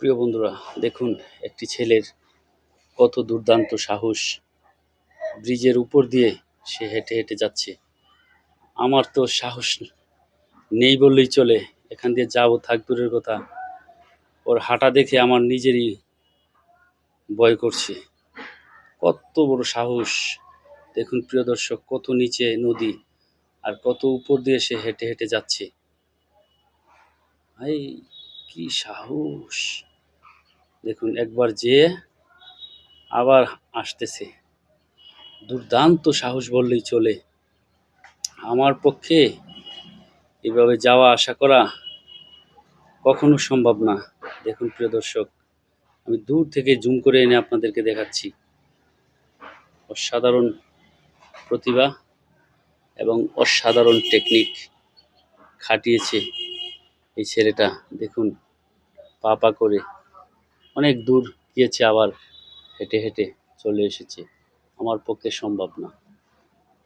প্রিয় বন্ধুরা, দেখুন, একটি ছেলের কত দুর্দান্ত সাহস। ব্রিজের উপর দিয়ে সে হেঁটে হেঁটে যাচ্ছে। আমার তো সাহস নেই বললেই চলে। এখান দিয়ে যাব থাক দূরের কথা। ওর হাঁটা দেখে আমার নিজেরই ভয় করছে। কত বড় সাহস। দেখুন, প্রিয় দর্শক, কত নিচে নদী আর কত উপর দিয়ে সে হেঁটে হেঁটে যাচ্ছে। ভাই কি সাহস। দেখুন, একবার যেয়ে আবার আসতেছে। দুর্দান্ত সাহস বললেই চলে। আমার পক্ষে এভাবে যাওয়া আশা করা কখনো সম্ভব না। দেখুন, প্রিয় দর্শক, আমি দূর থেকে জুম করে এনে আপনাদেরকে দেখাচ্ছি। অসাধারণ প্রতিভা এবং অসাধারণ টেকনিক খাটিয়েছে এই ছেলেটা। দেখুন পা পা করে অনেক দূর গিয়েছে আবার হেঁটে হেঁটে চলে এসেছে। আমার পক্ষে সম্ভব না।